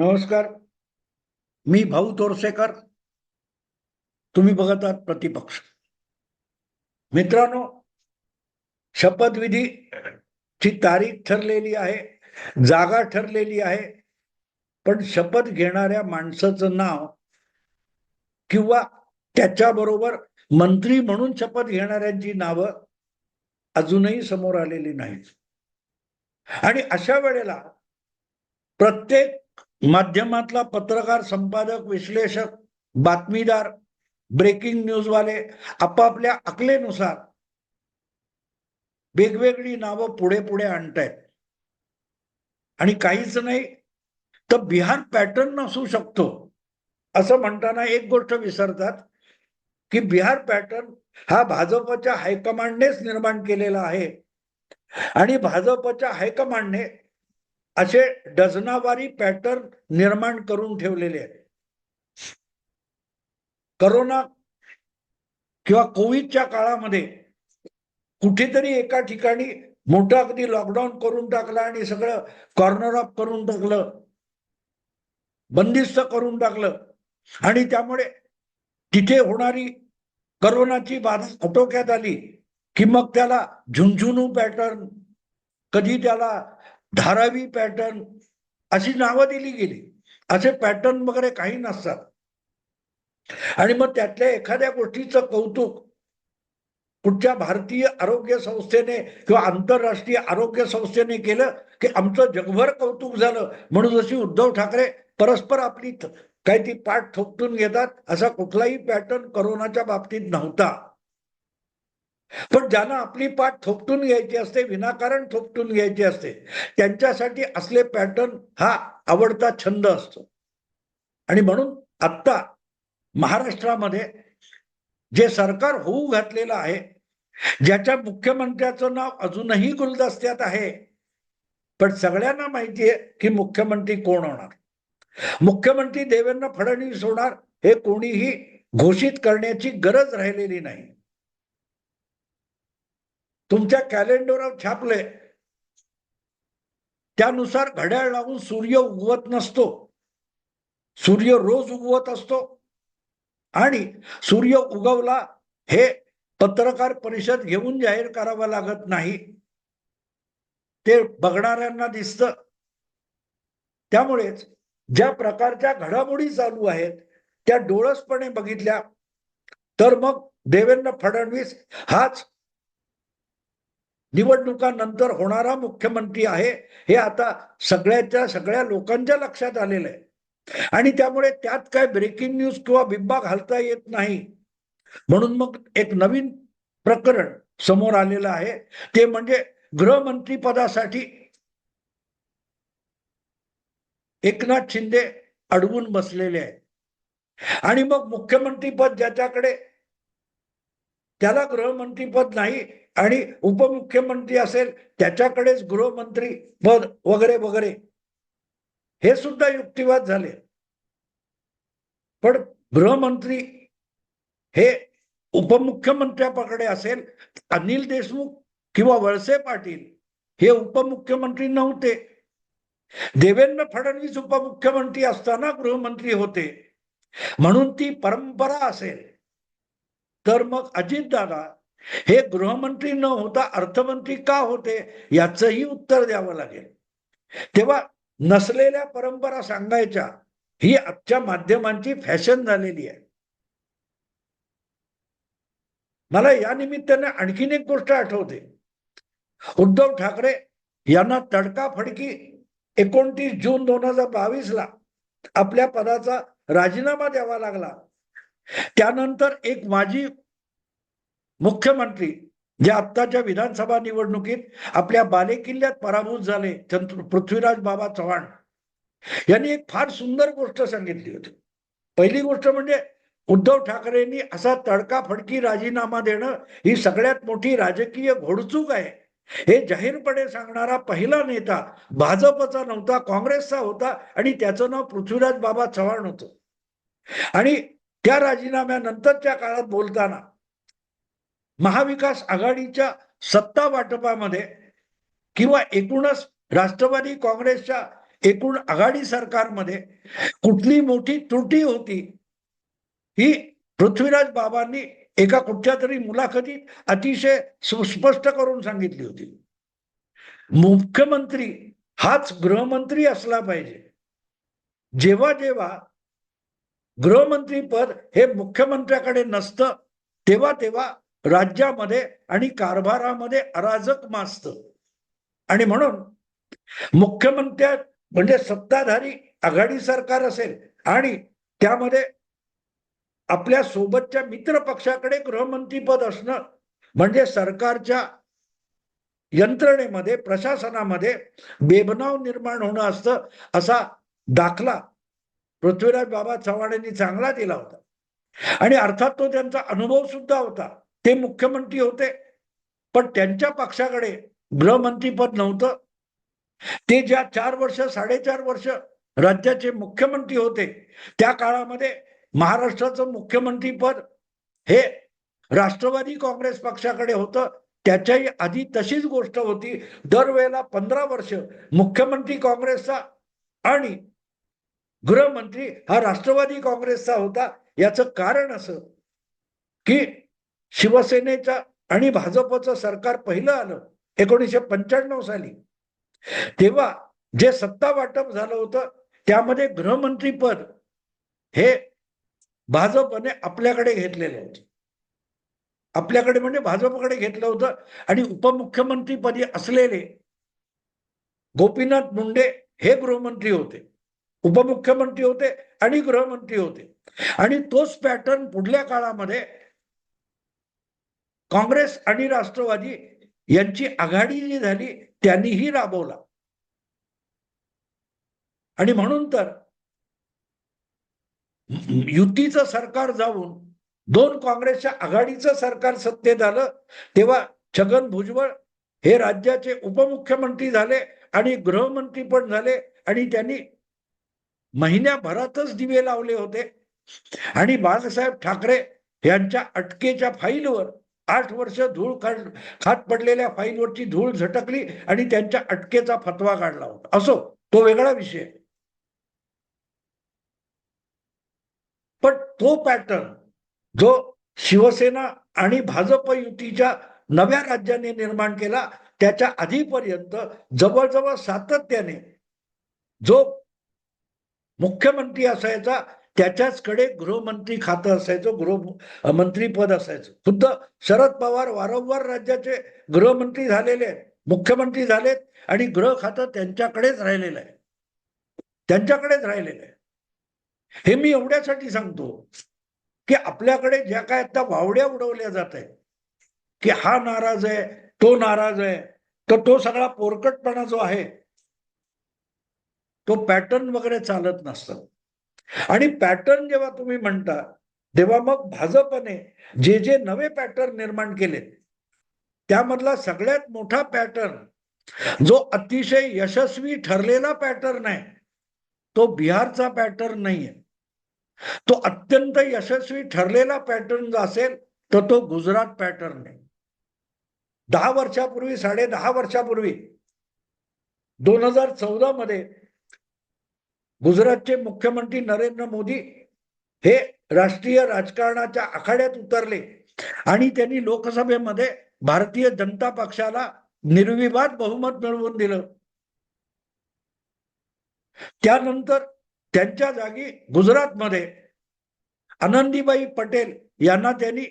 नमस्कार. मी भाऊ तोरसेकर. तुम्ही बघत आहात प्रतिपक्ष. मित्रांनो शपथविधी ची तारीख ठरलेली आहे जागा ठरलेली आहे पण शपथ घेणाऱ्या माणसाचं नाव किंवा त्याच्याबरोबर मंत्री म्हणून शपथ घेणाऱ्यांची नावं अजूनही समोर आलेली नाहीत. आणि अशा वेळेला प्रत्येक माध्यमातला पत्रकार संपादक विश्लेषक बातमीदार ब्रेकिंग न्यूजवाले आपापल्या अकलेनुसार वेगवेगळी नावं पुढे पुढे आणतायत. आणि काहीच नाही तर बिहार पॅटर्न नसू शकतो. असं म्हणताना एक गोष्ट विसरतात की बिहार पॅटर्न हा भाजपच्या हायकमांडनेच निर्माण केलेला आहे. आणि भाजपच्या हायकमांडने असे डझनावारी पॅटर्न निर्माण करून ठेवलेले आहेत. करोना किंवा कोविडच्या काळामध्ये कुठेतरी एका ठिकाणी मोठं अगदी लॉकडाऊन करून टाकलं आणि सगळं कॉर्नर ऑफ करून टाकलं बंदिस्त करून टाकलं. आणि त्यामुळे तिथे होणारी करोनाची बाधा आटोक्यात आली की मग त्याला झुंझुनू पॅटर्न कधी त्याला धारावी पॅटर्न अशी नावं दिली गेली. असे पॅटर्न वगैरे काही नसतात. आणि मग त्यातल्या एखाद्या गोष्टीचं कौतुक कुठच्या भारतीय आरोग्य संस्थेने किंवा आंतरराष्ट्रीय आरोग्य संस्थेने केलं की आमचं जगभर कौतुक झालं. म्हणून जशी उद्धव ठाकरे परस्पर आपली काही ती पाठ थोपटून घेतात असा कुठलाही पॅटर्न करोनाच्या बाबतीत नव्हता. पण ज्यांना आपली पाठ थोपटून घ्यायची असते विनाकारण थोपटून घ्यायची असते त्यांच्यासाठी असले पॅटर्न हा आवडता छंद असतो. आणि म्हणून आत्ता महाराष्ट्रामध्ये जे सरकार होऊ घातलेलं आहे ज्याच्या मुख्यमंत्र्याचं नाव अजूनही गुलदस्त्यात आहे पण सगळ्यांना माहिती आहे की मुख्यमंत्री कोण होणार? मुख्यमंत्री देवेंद्र फडणवीस होणार हे कोणीही घोषित करण्याची गरज राहिलेली नाही. तुमच्या कॅलेंडरवर छापले. त्यानुसार घड्याळ लावून सूर्य उगवत नसतो. सूर्य रोज उगवत असतो. आणि सूर्य उगवला हे पत्रकार परिषद घेऊन जाहीर करावं लागत नाही. ते बघणाऱ्यांना दिसत. त्यामुळेच ज्या प्रकारच्या घडामोडी चालू आहेत त्या डोळसपणे बघितल्या. तर मग देवेंद्र फडणवीस हाच निवडणुकानंतर होणारा मुख्यमंत्री आहे हे आता सगळ्याच्या सगळ्या लोकांच्या लक्षात आलेलं आहे. आणि त्यामुळे त्यात काय ब्रेकिंग न्यूज किंवा बिब्बा घालता येत नाही. म्हणून मग एक नवीन प्रकरण समोर आलेलं आहे. ते म्हणजे गृहमंत्री पदासाठी एकनाथ शिंदे अडवून बसलेले आहेत. आणि मग मुख्यमंत्री पद ज्याच्याकडे त्याला गृहमंत्री पद नाही आणि उपमुख्यमंत्री असेल त्याच्याकडेच गृहमंत्री पद वगैरे वगैरे. हे सुद्धा युक्तिवाद झाले. पण गृहमंत्री हे उपमुख्यमंत्र्याकडे असेल अनिल देशमुख किंवा वळसे पाटील हे उपमुख्यमंत्री नव्हते. देवेंद्र फडणवीस उपमुख्यमंत्री असताना गृहमंत्री होते. म्हणून ती परंपरा असेल. तर मग अजितदादा हे गृहमंत्री न होता अर्थमंत्री का होते याचंही उत्तर द्यावं लागेल. तेव्हा नसलेल्या परंपरा सांगायच्या ही आजच्या माध्यमांची फॅशन झालेली आहे. मला या निमित्ताने आणखीन एक गोष्ट आठवते. उद्धव ठाकरे यांना तडकाफडकी एकोणतीस जून दोन हजार बावीस ला आपल्या पदाचा राजीनामा द्यावा लागला. त्यानंतर एक माजी मुख्यमंत्री जे आत्ताच्या विधानसभा निवडणुकीत आपल्या बालेकिल्ल्यात पराभूत झाले चंद्र पृथ्वीराज बाबा चव्हाण. यांनी एक फार सुंदर गोष्ट सांगितली होती. पहिली गोष्ट म्हणजे उद्धव ठाकरेंनी असा तडकाफडकी राजीनामा देणं ही सगळ्यात मोठी राजकीय घोडचूक आहे. हे जाहीरपणे सांगणारा पहिला नेता भाजपचा नव्हता काँग्रेसचा होता आणि त्याचं नाव पृथ्वीराज बाबा चव्हाण होतं. आणि त्या राजीनाम्यानंतरच्या काळात बोलताना महाविकास आघाडीच्या सत्ता वाटपामध्ये किंवा एकूणच राष्ट्रवादी काँग्रेसच्या एकूण आघाडी सरकारमध्ये कुठली मोठी त्रुटी होती ही पृथ्वीराज बाबांनी एका कुठच्या तरी मुलाखतीत अतिशय सुस्पष्ट करून सांगितली होती. मुख्यमंत्री हाच गृहमंत्री असला पाहिजे. जेव्हा जेव्हा गृहमंत्री पद हे मुख्यमंत्र्याकडे नसतं तेव्हा तेव्हा राज्यामध्ये आणि कारभारामध्ये अराजक मासत. आणि म्हणून मुख्यमंत्र्या म्हणजे सत्ताधारी आघाडी सरकार असेल आणि त्यामध्ये आपल्या सोबतच्या मित्र पक्षाकडे गृहमंत्री पद असणं म्हणजे सरकारच्या यंत्रणेमध्ये प्रशासनामध्ये बेबनाव निर्माण होणं असतं असा दाखला पृथ्वीराज बाबा चव्हाण यांनी चांगला दिला होता. आणि अर्थात तो त्यांचा अनुभव सुद्धा होता. ते मुख्यमंत्री होते. पण त्यांच्या पक्षाकडे गृहमंत्रीपद नव्हतं. ते ज्या चार वर्ष साडेचार वर्ष राज्याचे मुख्यमंत्री होते त्या काळामध्ये महाराष्ट्राचं मुख्यमंत्रीपद हे राष्ट्रवादी काँग्रेस पक्षाकडे होतं. त्याच्याही आधी तशीच गोष्ट होती. दरवेळेला पंधरा वर्ष मुख्यमंत्री काँग्रेसचा आणि गृहमंत्री हा राष्ट्रवादी काँग्रेसचा होता. याचं कारण असं की शिवसेनेचा आणि भाजपचं सरकार पहिलं आलं एकोणीसशे पंच्याण्णव साली. तेव्हा जे सत्ता वाटप झालं होतं त्यामध्ये गृहमंत्री पद हे भाजपने आपल्याकडे घेतलेले होते. आपल्याकडे म्हणजे भाजपकडे घेतलं होतं आणि उपमुख्यमंत्रीपदी असलेले गोपीनाथ मुंडे हे गृहमंत्री होते. उपमुख्यमंत्री होते आणि गृहमंत्री होते. आणि तोच पॅटर्न पुढल्या काळामध्ये काँग्रेस आणि राष्ट्रवादी यांची आघाडी जी झाली त्यांनीही राबवला. आणि म्हणून तर युतीचं सरकार जाऊन दोन काँग्रेसच्या आघाडीचं सरकार सत्तेत आलं तेव्हा छगन भुजबळ हे राज्याचे उपमुख्यमंत्री झाले आणि गृहमंत्री पण झाले आणि त्यांनी महिन्याभरातच दिवे लावले होते. आणि बाळासाहेब ठाकरे यांच्या अटकेच्या फाईलवर आठ वर्ष धूळ काढ खात पडलेल्या फाईलवरची धूळ झटकली आणि त्यांच्या अटकेचा फतवा काढला होता. असो तो वेगळा विषय. पण तो पॅटर्न जो शिवसेना आणि भाजप युतीच्या नव्या राज्याने निर्माण केला त्याच्या आधीपर्यंत जवळजवळ सातत्याने जो मुख्यमंत्री असायचा त्याच्याचकडे गृहमंत्री खातं असायचं गृह मंत्री पद असायचं. खुद्द शरद पवार वारंवार राज्याचे गृहमंत्री झालेले आहेत मुख्यमंत्री झालेत आणि गृह खातं त्यांच्याकडेच राहिलेलं आहे. त्यांच्याकडेच राहिलेलं आहे. हे मी एवढ्यासाठी सांगतो की आपल्याकडे ज्या काय आता वावड्या उडवल्या जात आहेत की हा नाराज आहे तो नाराज आहे तर तो सगळा पोरकटपणा जो आहे तो पॅटर्न वगैरे चालत नसतं. आणि पॅटर्न जेव्हा तुम्ही म्हणता तेव्हा मग भाजपने जे जे नवे पॅटर्न निर्माण केले त्यामधला सगळ्यात मोठा पॅटर्न जो अतिशय यशस्वी ठरलेला पॅटर्न आहे तो बिहारचा पॅटर्न नाहीये. तो अत्यंत यशस्वी ठरलेला पॅटर्न जो असेल तर तो गुजरात पॅटर्न आहे. दहा वर्षापूर्वी साडे दहा वर्षापूर्वी दोन हजार चौदा मध्ये गुजरातचे मुख्यमंत्री नरेंद्र मोदी हे राष्ट्रीय राजकारणाच्या आखाड्यात उतरले आणि त्यांनी लोकसभेमध्ये भारतीय जनता पक्षाला निर्विवाद बहुमत मिळवून दिलं. त्यानंतर त्यांच्या जागी गुजरातमध्ये आनंदीबाई पटेल यांना त्यांनी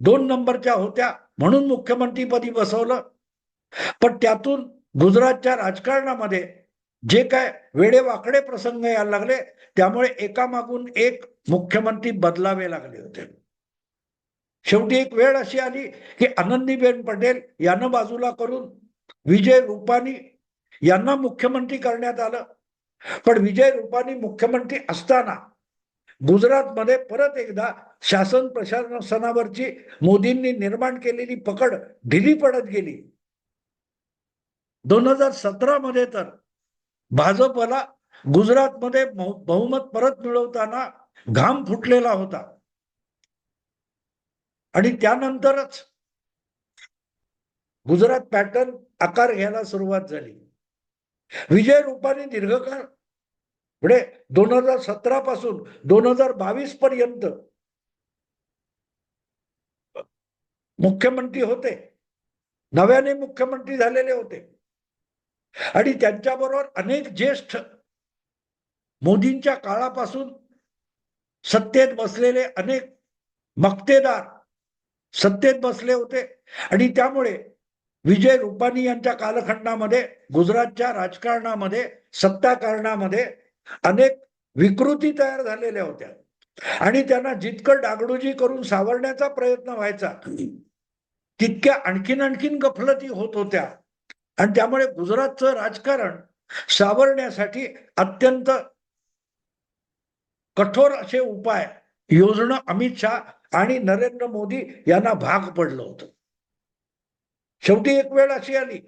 दोन नंबरच्या होत्या म्हणून मुख्यमंत्रीपदी बसवलं. पण त्यातून गुजरातच्या राजकारणामध्ये जे काय वेडेवाकडे प्रसंग यायला लागले त्यामुळे एकामागून एक मुख्यमंत्री बदलावे लागले होते. शेवटी एक वेळ अशी आली की आनंदीबेन पटेल यांना बाजूला करून विजय रूपानी यांना मुख्यमंत्री करण्यात आलं. पण विजय रूपानी मुख्यमंत्री असताना गुजरातमध्ये परत एकदा शासन प्रशासनावरची मोदींनी निर्माण केलेली पकड ढिली पडत गेली. दोन हजार सतरा मध्ये तर भाजपला गुजरातमध्ये बहुमत परत मिळवताना घाम फुटलेला होता. आणि त्यानंतरच गुजरात पॅटर्न आकार घ्यायला सुरुवात झाली. विजय रूपाने दीर्घकाळ पुढे दोन हजार सतरा पासून दोन हजार बावीस पर्यंत मुख्यमंत्री होते. नव्याने मुख्यमंत्री झालेले होते. आणि त्यांच्याबरोबर अनेक ज्येष्ठ मोदींच्या काळापासून सत्तेत बसलेले अनेक मक्तेदार सत्तेत बसले होते. आणि त्यामुळे विजय रुपानी यांच्या कालखंडामध्ये गुजरातच्या राजकारणामध्ये सत्ताकारणामध्ये अनेक विकृती तयार झालेल्या होत्या. आणि त्यांना जितकं डागडुजी करून सावरण्याचा प्रयत्न व्हायचा तितक्या आणखीन आणखीन गफलती होत होत्या. आणि त्यामुळे गुजरातचं राजकारण सावरण्यासाठी अत्यंत कठोर असे उपाय योजणं अमित शहा आणि नरेंद्र मोदी यांना भाग पडलं होतं. शेवटी एक वेळ अशी आली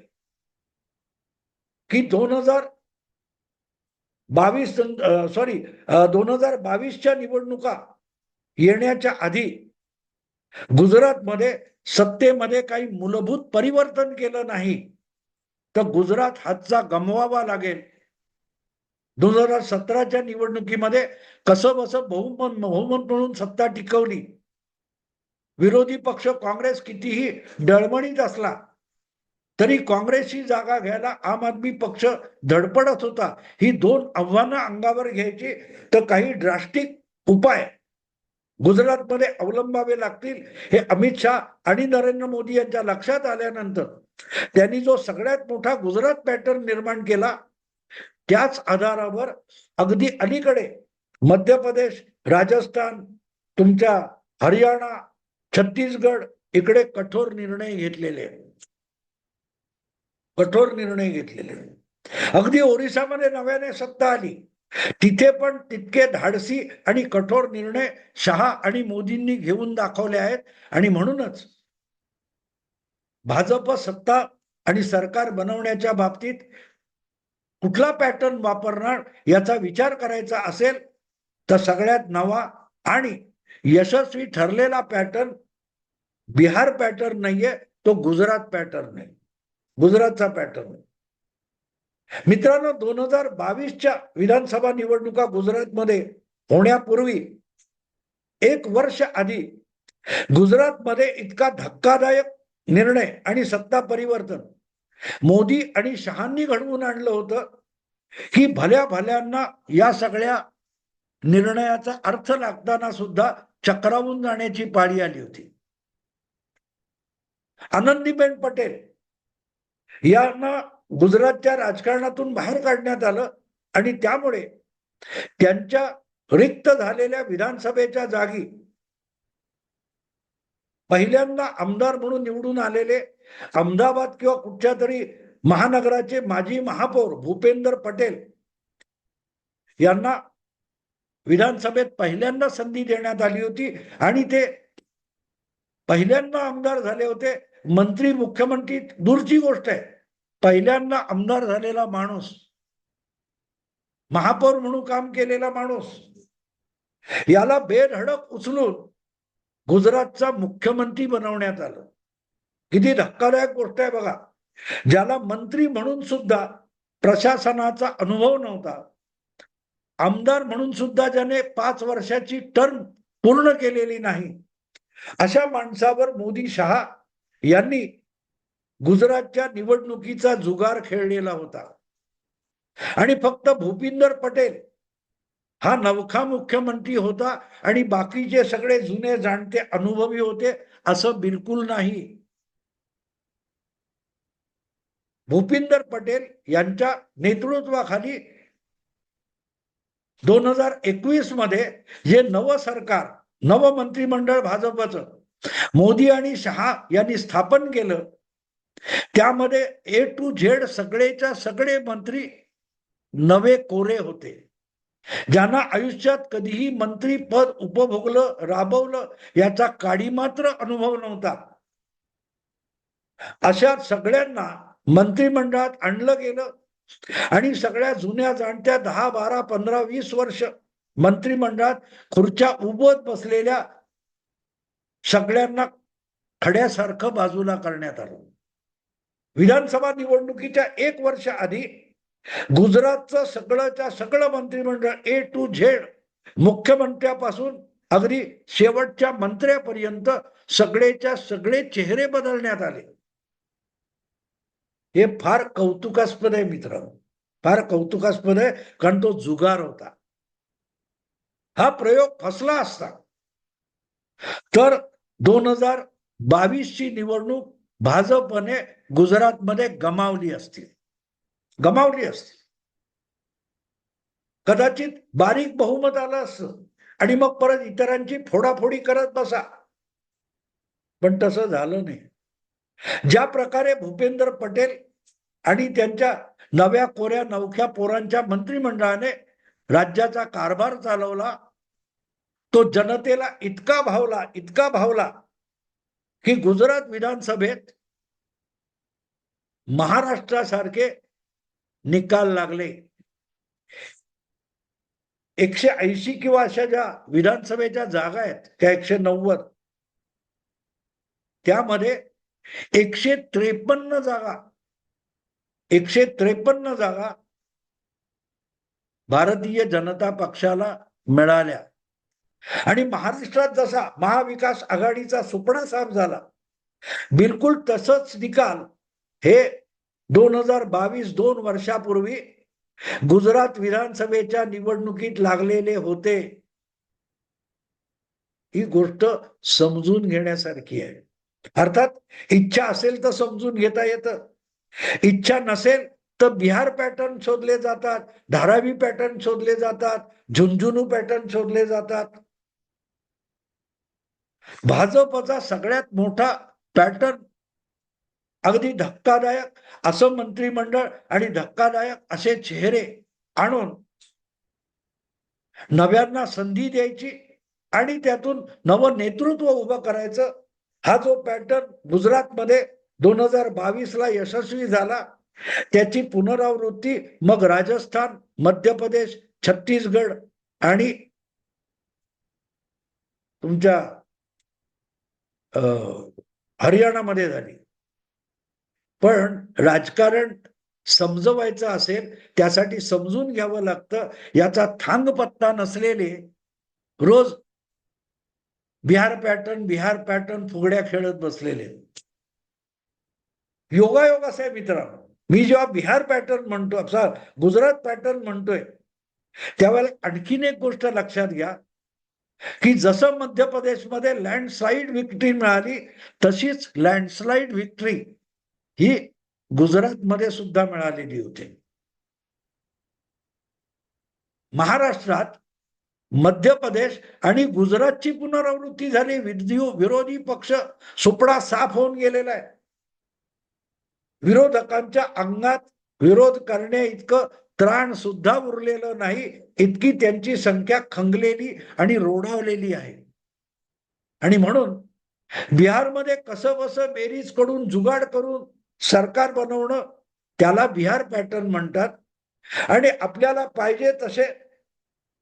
की दोन हजार बावीस सॉरी दोन हजार बावीसच्या निवडणुका येण्याच्या आधी गुजरातमध्ये सत्तेमध्ये काही मूलभूत परिवर्तन केलं नाही. तर गुजरात हातचा गमवावा लागेल. दोन हजार सतराच्या निवडणुकीमध्ये कसं बसं बहुमत बहुमत म्हणून सत्ता टिकवली. विरोधी पक्ष काँग्रेस कितीही डळमणीत असला तरी काँग्रेसची जागा घ्यायला आम आदमी पक्ष धडपडत होता. ही दोन आव्हानं अंगावर घ्यायची तर काही ड्रास्टिक उपाय गुजरातमध्ये अवलंबावे लागतील हे अमित शहा आणि नरेंद्र मोदी यांच्या लक्षात आल्यानंतर. त्यांनी जो सगळ्यात मोठा गुजरात पॅटर्न निर्माण केला त्याच आधारावर अगदी अलीकडे मध्य प्रदेश राजस्थान तुमच्या हरियाणा छत्तीसगड इकडे कठोर निर्णय घेतलेले. कठोर निर्णय घेतलेले. अगदी ओरिसामध्ये नव्याने सत्ता आली. तिथे पण तितके धाडसी आणि कठोर निर्णय शहा आणि मोदींनी घेऊन दाखवले आहेत. आणि म्हणूनच भाजप सत्ता आणि सरकार बनवण्याच्या बाबतीत कुठला पॅटर्न वापरणार याचा विचार करायचा असेल तर सगळ्यात नवा आणि यशस्वी ठरलेला पॅटर्न बिहार पॅटर्न नाहीये तो गुजरात पॅटर्न आहे. गुजरातचा पॅटर्न मित्रांनो दोन हजार बावीसच्या विधानसभा निवडणुका गुजरातमध्ये होण्यापूर्वी एक वर्ष आधी गुजरातमध्ये इतका धक्कादायक निर्णय आणि सत्ता परिवर्तन. मोदी आणि शहांनी घडवून आणलं होतं की भल्या भल्यांना या सगळ्या निर्णयाचा अर्थ लागताना सुद्धा चक्रावून जाण्याची पाळी आली होती. आनंदीबेन पटेल यांना गुजरातच्या राजकारणातून बाहेर काढण्यात आलं आणि त्यामुळे त्यांच्या रिक्त झालेल्या विधानसभेच्या जागी पहिल्यांदा आमदार म्हणून निवडून आलेले अहमदाबाद किंवा कुठच्या तरी महानगराचे माजी महापौर भूपेंदर पटेल यांना विधानसभेत पहिल्यांदा संधी देण्यात आली होती आणि ते पहिल्यांदा आमदार झाले होते. मंत्री मुख्यमंत्री दूरची गोष्ट आहे. पहिल्यांदा आमदार झालेला माणूस महापौर म्हणून काम केलेला माणूस याला बेधडक उचलून गुजरातचा मुख्यमंत्री बनवण्यात आलं. किती धक्कादायक गोष्ट आहे बघा. ज्याला मंत्री म्हणून सुद्धा प्रशासनाचा अनुभव नव्हता. आमदार म्हणून सुद्धा ज्याने पाच वर्षाची टर्म पूर्ण केलेली नाही. अशा माणसावर मोदी शहा यांनी गुजरातच्या निवडणुकीचा जुगार खेळलेला होता. आणि फक्त भूपिंदर पटेल हा नवखा मुख्यमंत्री होता आणि बाकीचे सगळे जुने जाणते अनुभवी होते असं बिलकुल नाही. भूपिंदर पटेल यांच्या नेतृत्वाखाली दोन हजार एकवीसमध्ये जे नव सरकार नव मंत्रिमंडळ भाजपचं मोदी आणि शहा यांनी स्थापन केलं. त्यामध्ये ए टू झेड सगळेच्या सगळे मंत्री नवे कोरे होते. ज्यांना आयुष्यात कधीही मंत्री पद उपभोगलं राबवलं याचा काडी मात्र अनुभव नव्हता. अशा सगळ्यांना मंत्रिमंडळात आणलं गेलं आणि सगळ्या जुन्या जाणत्या दहा बारा पंधरा वीस वर्ष मंत्रिमंडळात खुर्च्या उभत बसलेल्या सगळ्यांना खड्यासारखं बाजूला करण्यात आलं. विधानसभा निवडणुकीच्या एक वर्ष आधी गुजरातचं सगळंच्या सगळं मंत्रिमंडळ ए टू झेड मुख्यमंत्र्यापासून अगदी शेवटच्या मंत्र्यापर्यंत सगळेच्या सगळे चेहरे बदलण्यात आले. हे फार कौतुकास्पद आहे मित्र फार कौतुकास्पद आहे कारण तो जुगार होता. हा प्रयोग फसला असता. तर दोन हजार बावीस ची निवडणूक भाजपने गुजरातमध्ये गमावली असतील गमावली असती. कदाचित बारीक बहुमत आलं असतं. आणि मग परत इतरांची फोडाफोडी करत बसा. पण तसं झालं नाही. ज्या प्रकारे भूपेंद्र पटेल आणि त्यांच्या नव्या कोऱ्या नवख्या पोरांच्या मंत्रिमंडळाने राज्याचा कारभार चालवला तो जनतेला इतका भावला इतका भावला की गुजरात विधानसभेत महाराष्ट्रासारखे निकाल लागले. एकशे ऐंशी किंवा अशा ज्या विधानसभेच्या जागा आहेत त्या एकशे नव्वद त्यामध्ये एकशे त्रेपन्न जागा एकशे त्रेपन्न जागा भारतीय जनता पक्षाला मिळाल्या. आणि महाराष्ट्रात जसा महाविकास आघाडीचा सुपणा साफ झाला बिलकुल तसंच निकाल हे दोन हजार बावीस दोन वर्षापूर्वी गुजरात विधानसभेच्या निवडणुकीत लागलेले होते. ही गोष्ट समजून घेण्यासारखी आहे. अर्थात इच्छा असेल तर समजून घेता येतं. इच्छा नसेल तर बिहार पॅटर्न शोधले जातात धारावी पॅटर्न शोधले जातात झुंझुनू पॅटर्न शोधले जातात. भाजपचा सगळ्यात मोठा पॅटर्न अगदी धक्कादायक. असं मंत्रिमंडळ आणि धक्कादायक असे चेहरे आणून नव्यांना संधी द्यायची आणि त्यातून नवं नेतृत्व उभं करायचं हा जो पॅटर्न गुजरातमध्ये दोन हजार बावीस ला यशस्वी झाला त्याची पुनरावृत्ती मग राजस्थान मध्य प्रदेश छत्तीसगड आणि तुमच्या हरियाणामध्ये झाली. पण राजकारण समजवायचं असेल त्यासाठी समजून घ्यावं लागतं. याचा थांग पत्ता नसलेले रोज बिहार पॅटर्न बिहार पॅटर्न फुगड्या खेळत बसलेले. योगायोग असा आहे मित्रांनो. मी जेव्हा बिहार पॅटर्न म्हणतो असा गुजरात पॅटर्न म्हणतोय त्यावेळेला आणखीन एक गोष्ट लक्षात घ्या की जसं मध्य प्रदेशमध्ये लँडस्लाईड विक्ट्री मिळाली तशीच लँडस्लाईड विक्ट्री ही गुजरातमध्ये सुद्धा मिळालेली होती. महाराष्ट्रात मध्य प्रदेश आणि गुजरातची पुनरावृत्ती झाली. विरोधी पक्ष सुपडा साफ होऊन गेलेला आहे. विरोधकांच्या अंगात विरोध करणे इतकं त्राण सुद्धा उरलेलं नाही. इतकी त्यांची संख्या खंगलेली आणि रोडावलेली आहे. आणि म्हणून बिहारमध्ये कसं बसं बेरीजकडून जुगाड करून सरकार बनवणं त्याला बिहार पॅटर्न म्हणतात. आणि आपल्याला पाहिजे तसे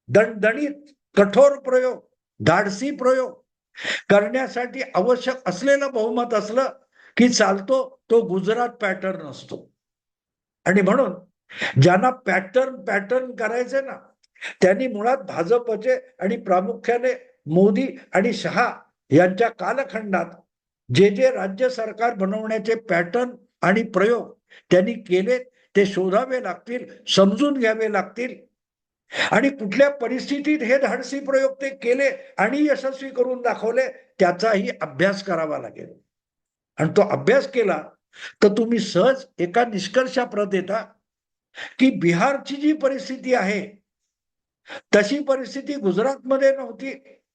दणदणीत कठोर प्रयोग धाडसी प्रयोग करण्यासाठी आवश्यक असलेलं बहुमत असलं की चालतो तो गुजरात पॅटर्न असतो. आणि म्हणून ज्यांना पॅटर्न पॅटर्न करायचे ना त्यांनी मुळात भाजपचे आणि प्रामुख्याने मोदी आणि शहा यांच्या कालखंडात जे जे राज्य सरकार बनवण्याचे पॅटर्न आणि प्रयोग. त्यांनी केले ते शोधावे लागतील समजून घ्यावे लागतील. आणि कुठल्या परिस्थितीत हे धाडसी प्रयोग ते केले आणि यशस्वी करून दाखवले त्याचाही अभ्यास करावा लागेल. आणि तो अभ्यास केला तर तुम्ही सहज एका निष्कर्षाप्रत येता की बिहारची जी परिस्थिती आहे तशी परिस्थिती गुजरातमध्ये नव्हती.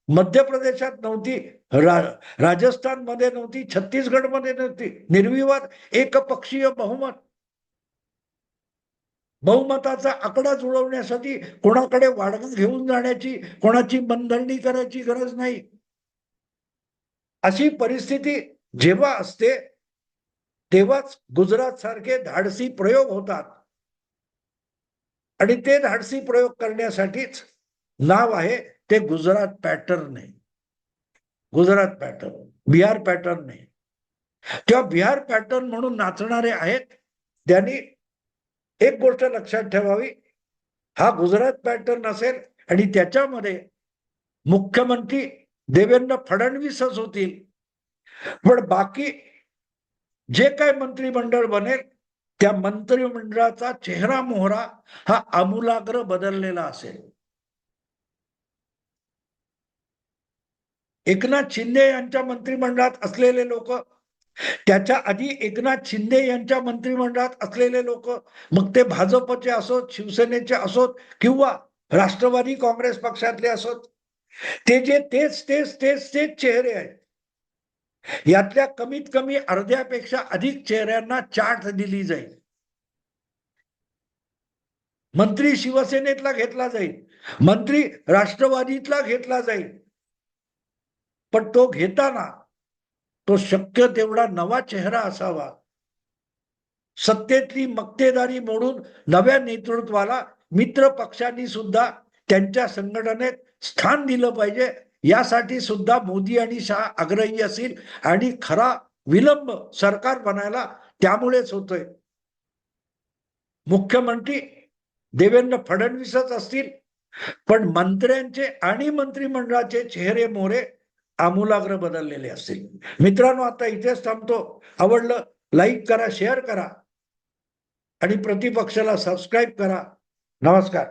मध्य प्रदेशात नव्हती रा राजस्थानमध्ये नव्हती छत्तीसगडमध्ये नव्हती. निर्विवाद एकपक्षीय बहुमत. बहुमताचा आकडा जुळवण्यासाठी कोणाकडे वाढगा घेऊन जाण्याची कोणाची बंधनणी करायची गरज नाही. अशी परिस्थिती जेव्हा असते तेव्हाच गुजरात सारखे धाडसी प्रयोग होतात. आणि ते धाडसी प्रयोग करण्यासाठीच नाव आहे ते गुजरात पॅटर्न नाही. गुजरात पॅटर्न बिहार पॅटर्न नाही. तेव्हा बिहार पॅटर्न म्हणून नाचणारे आहेत त्यांनी एक गोष्ट लक्षात ठेवावी हा गुजरात पॅटर्न असेल आणि त्याच्यामध्ये मुख्यमंत्री देवेंद्र फडणवीसच होतील. पण बाकी जे काय मंत्रिमंडळ बनेल त्या मंत्रिमंडळाचा चेहरा मोहरा हा आमूलाग्र बदललेला असेल. एकनाथ शिंदे यांच्या मंत्रिमंडळात असलेले लोक त्याच्या आधी एकनाथ शिंदे यांच्या मंत्रिमंडळात असलेले लोक मग ते भाजपचे असोत शिवसेनेचे असोत किंवा राष्ट्रवादी काँग्रेस पक्षातले असोत. ते जे तेच तेच तेच तेच चेहरे आहेत. यातल्या कमीत कमी अर्ध्यापेक्षा अधिक चेहऱ्यांना चाट दिली जाईल. मंत्री शिवसेनेतला घेतला जाईल. मंत्री राष्ट्रवादीतला घेतला जाईल. पण तो घेताना तो शक्य तेवढा नवा चेहरा असावा. सत्तेतली मक्तेदारी मोडून नव्या नेतृत्वाला मित्र पक्षांनी सुद्धा त्यांच्या संघटनेत स्थान दिलं पाहिजे. यासाठी सुद्धा मोदी आणि शाह आग्रही असतील आणि खरा विलंब सरकार बनायला त्यामुळेच होतोय. मुख्यमंत्री देवेंद्र फडणवीसच असतील पण मंत्र्यांचे आणि मंत्रिमंडळाचे चेहरे मोरे आमूलाग्र बदललेले असतील. मित्रांनो आता इथेच थांबतो. आवडलं लाईक करा शेअर करा. आणि प्रतिपक्षाला सबस्क्राईब करा. नमस्कार.